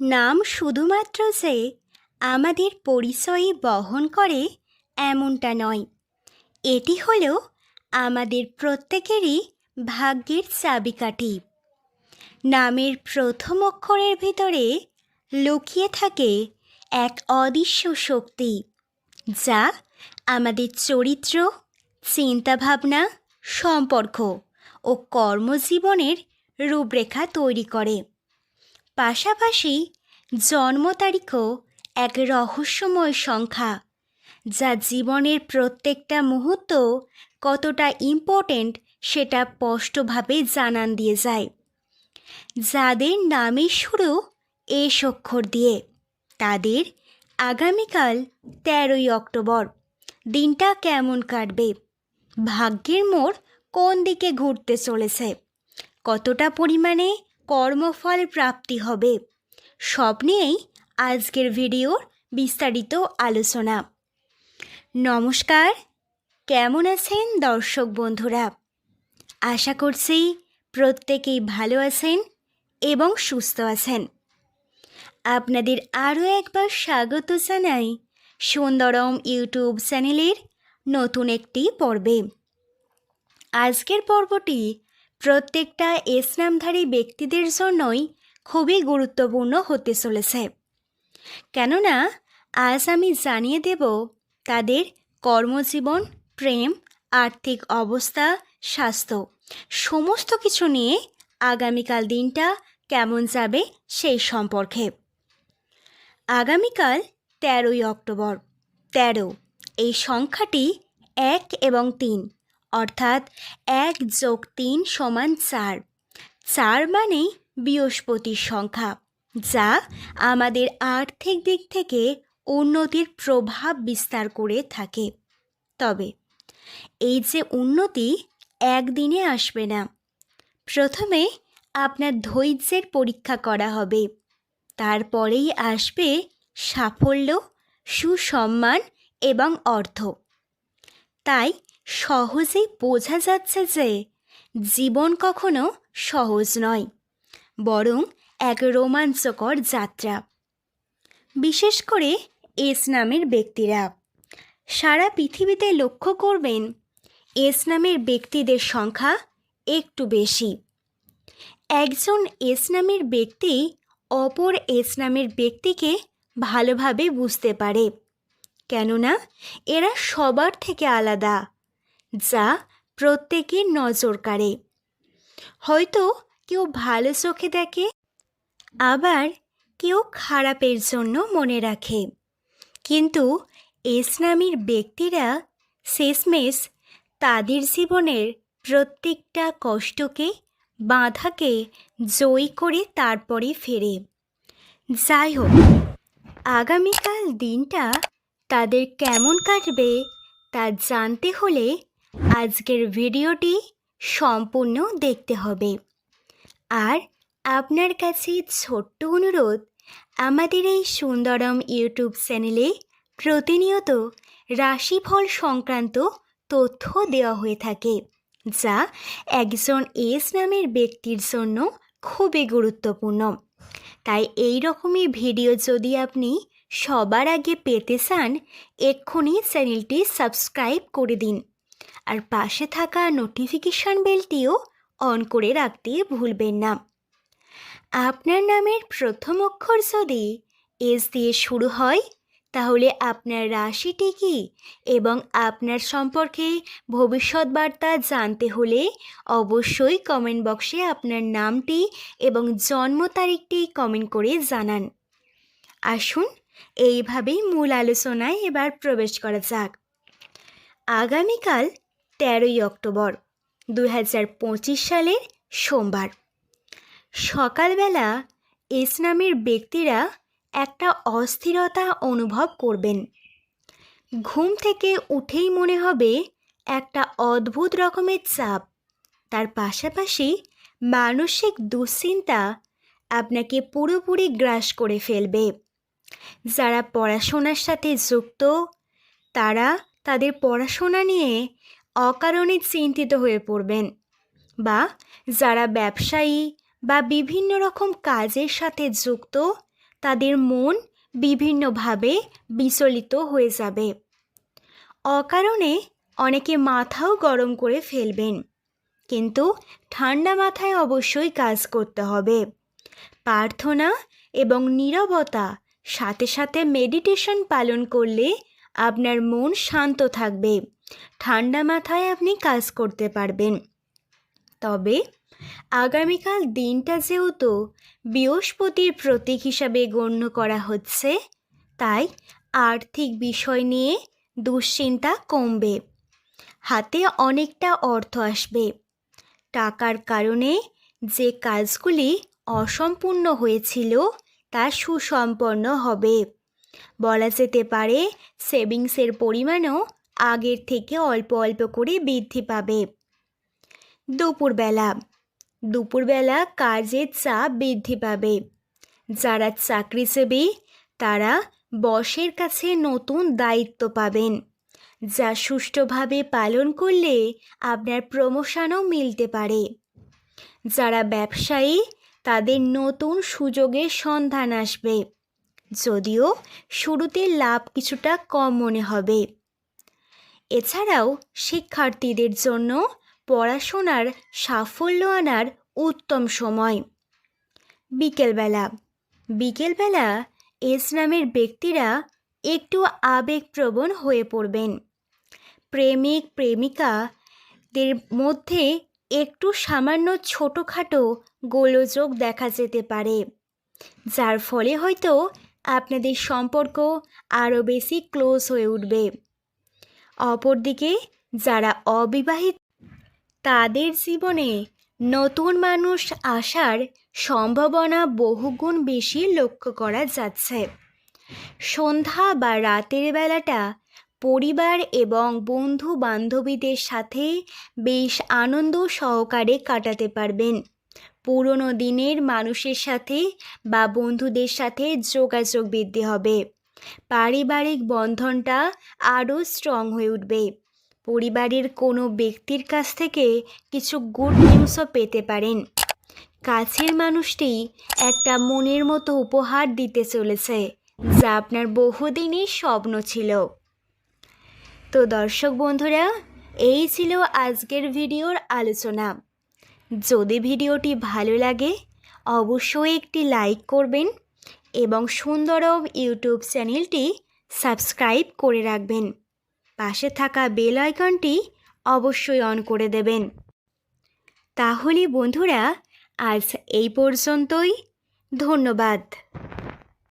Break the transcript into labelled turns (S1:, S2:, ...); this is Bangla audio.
S1: নাম শুধুমাত্র যে আমাদের পরিচয় বহন করে এমনটা নয়। এটি হলো আমাদের প্রত্যেকেরই ভাগ্যের চাবিকাঠি। নামের প্রথম অক্ষরের ভিতরে লুকিয়ে থাকে এক অদৃশ্য শক্তি, যা আমাদের চরিত্র, চিন্তাভাবনা, সম্পর্ক ও কর্মজীবনের রূপরেখা তৈরি করে। পাশাপাশি জন্ম তারিখও এক রহস্যময় সংখ্যা, যা জীবনের প্রত্যেকটা মুহূর্ত কতটা ইম্পর্ট্যান্ট সেটা স্পষ্টভাবে জানান দিয়ে যায়। যাদের নামের শুরু এস অক্ষর দিয়ে, তাদের আগামীকাল তেরোই অক্টোবর, দিনটা কেমন কাটবে, ভাগ্যের মোড় কোন দিকে ঘুরতে চলেছে, কতটা পরিমাণে কর্মফল প্রাপ্তি হবে। সব নিয়েই আজকের ভিডিওর বিস্তারিত আলোচনা। নমস্কার, কেমন আছেন দর্শক বন্ধুরা? আশা করছি প্রত্যেকেই ভালো আছেন এবং সুস্থ আছেন। আপনাদের আরও একবার স্বাগত জানাই সুন্দরম ইউটিউব চ্যানেলের নতুন একটি পর্বে। আজকের পর্বটি প্রত্যেকটা ইসলামধারী ব্যক্তিদের জন্যই খুবই গুরুত্বপূর্ণ হতে চলেছে। কেননা, আজ আমি জানিয়ে দেব তাদের কর্মজীবন, প্রেম, আর্থিক অবস্থা, স্বাস্থ্য সমস্ত কিছু নিয়ে আগামীকাল দিনটা কেমন যাবে সেই সম্পর্কে। আগামীকাল তেরোই অক্টোবর। তেরো, এই সংখ্যাটি এক এবং তিন। অর্থাৎ এক যোগ তিন সমান চার। চার মানেই বৃহস্পতির সংখ্যা, যা আমাদের আর্থিক দিক থেকে উন্নতির প্রভাব বিস্তার করে থাকে। তবে এই যে উন্নতি একদিনে আসবে না। প্রথমে আপনার ধৈর্যের পরীক্ষা করা হবে। তারপরেই আসবে সাফল্য, সুসম্মান এবং অর্থ। তাই সহজেই বোঝা যাচ্ছে যে জীবন কখনো সহজ নয়, বরং এক রোমাঞ্চকর যাত্রা। বিশেষ করে এস নামের ব্যক্তিরা। সারা পৃথিবীতে লক্ষ্য করবেন, এস নামের ব্যক্তিদের সংখ্যা একটু বেশি। একজন এস নামের ব্যক্তি অপর এস নামের ব্যক্তিকে ভালোভাবে বুঝতে পারে, কেননা এরা সবার থেকে আলাদা। যা প্রত্যেকের নজর কাড়ে। হয়তো কেউ ভালো চোখে দেখে, আবার কেউ খারাপের জন্য মনে রাখে। কিন্তু ইসলামীর ব্যক্তিরা শেষমেশ তাদের জীবনের প্রত্যেকটা কষ্টকে, বাধাকে জয়ী করে তারপরে ফেরে। যাই হোক, আগামীকাল দিনটা তাদের কেমন কাটবে তা জানতে হলে আজকের ভিডিওটি সম্পূর্ণ দেখতে হবে। আর আপনার কাছে ছোট্ট অনুরোধ, আমাদের এই সুন্দরম ইউটিউব চ্যানেলে প্রতিনিয়ত রাশিফল সংক্রান্ত তথ্য দেওয়া হয়ে থাকে, যা একজন এস নামের ব্যক্তির জন্য খুবই গুরুত্বপূর্ণ। তাই এই রকমই ভিডিও যদি আপনি সবার আগে পেতে চান, এক্ষুনি চ্যানেলটি সাবস্ক্রাইব করে দিন। আর পাশে থাকা নোটিফিকেশান বেলটিও অন করে রাখতে ভুলবেন না। আপনার নামের প্রথম অক্ষর যদি এস দিয়ে শুরু হয়, তাহলে আপনার রাশিটি কী এবং আপনার সম্পর্কে ভবিষ্যৎ বার্তা জানতে হলে অবশ্যই কমেন্ট বক্সে আপনার নামটি এবং জন্ম তারিখটি কমেন্ট করে জানান। আসুন, এইভাবেই মূল আলোচনায় এবার প্রবেশ করা যাক। আগামীকাল তেরোই অক্টোবর দু হাজার পঁচিশ সালের সোমবার। সকালবেলা ইসলামের ব্যক্তিরা একটা অস্থিরতা অনুভব করবেন। ঘুম থেকে উঠেই মনে হবে একটা অদ্ভুত রকমের চাপ। তার পাশাপাশি মানসিক দুশ্চিন্তা আপনাকে পুরোপুরি গ্রাস করে ফেলবে। যারা পড়াশোনার সাথে যুক্ত, তারা তাদের পড়াশোনা নিয়ে অকারণে চিন্তিত হয়ে পড়বেন বা যারা ব্যবসায়ী বা বিভিন্ন রকম কাজের সাথে যুক্ত, তাদের মন বিভিন্নভাবে বিচলিত হয়ে যাবে। অকারণে অনেকে মাথাও গরম করে ফেলবেন, কিন্তু ঠান্ডা মাথায় অবশ্যই কাজ করতে হবে। প্রার্থনা এবং নীরবতা, সাথে সাথে মেডিটেশন পালন করলে আপনার মন শান্ত থাকবে। ঠান্ডা মাথায় আপনি কাজ করতে পারবেন। তবে আগামীকাল দিনটা যেহেতু বৃহস্পতির প্রতীক হিসাবে গণ্য করা হচ্ছে, তাই আর্থিক বিষয় নিয়ে দুশ্চিন্তা কমবে। হাতে অনেকটা অর্থ আসবে। টাকার কারণে যে কাজগুলি অসম্পূর্ণ হয়েছিল, তা সুসম্পন্ন হবে। বলা যেতে পারে, সেভিংসের পরিমাণও আগের থেকে অল্প অল্প করে বৃদ্ধি পাবে। দুপুরবেলা। দুপুরবেলা কাজের চাপ বৃদ্ধি পাবে। যারা চাকরিজীবী, তারা বসের কাছে নতুন দায়িত্ব পাবেন, যা সুষ্ঠুভাবে পালন করলে আপনার প্রমোশনও মিলতে পারে। যারা ব্যবসায়ী, তাদের নতুন সুযোগের সন্ধান আসবে। যদিও শুরুতে লাভ কিছুটা কম মনে হবে। এছাড়াও শিক্ষার্থীদের জন্য পড়াশোনার সাফল্য আনার উত্তম সময়। বিকেলবেলা। বিকেলবেলা এস নামের ব্যক্তিরা একটু আবেগপ্রবণ হয়ে পড়বেন। প্রেমিক, প্রেমিকাদের মধ্যে একটু সামান্য ছোটোখাটো গোলযোগ দেখা যেতে পারে, যার ফলে হয়তো আপনাদের সম্পর্ক আরও বেশি ক্লোজ হয়ে উঠবে। অপরদিকে যারা অবিবাহিত, তাদের জীবনে নতুন মানুষ আসার সম্ভাবনা বহুগুণ বেশি লক্ষ্য করা যাচ্ছে। সন্ধ্যা বা রাতের বেলাটা পরিবার এবং বন্ধু বান্ধবীদের সাথে বেশ আনন্দ সহকারে কাটাতে পারবেন। পুরনো দিনের মানুষের সাথে বা বন্ধুদের সাথে যোগাযোগ বৃদ্ধি হবে। পারিবারিক বন্ধনটা আরও স্ট্রং হয়ে উঠবে। পরিবারের কোনো ব্যক্তির কাছ থেকে কিছু গুড নিউজও পেতে পারেন। কাছের মানুষটি একটা মনের মতো উপহার দিতে চলেছে, যা আপনার বহুদিনের স্বপ্ন ছিল। তো দর্শক বন্ধুরা, এই ছিল আজকের ভিডিওর আলোচনা। যদি ভিডিওটি ভালো লাগে, অবশ্যই একটি লাইক করবেন এবং সুন্দরম ইউটিউব চ্যানেলটি সাবস্ক্রাইব করে রাখবেন। পাশে থাকা বেল আইকনটি অবশ্যই অন করে দেবেন। তাহলে বন্ধুরা, আজ এই পর্যন্তই। ধন্যবাদ।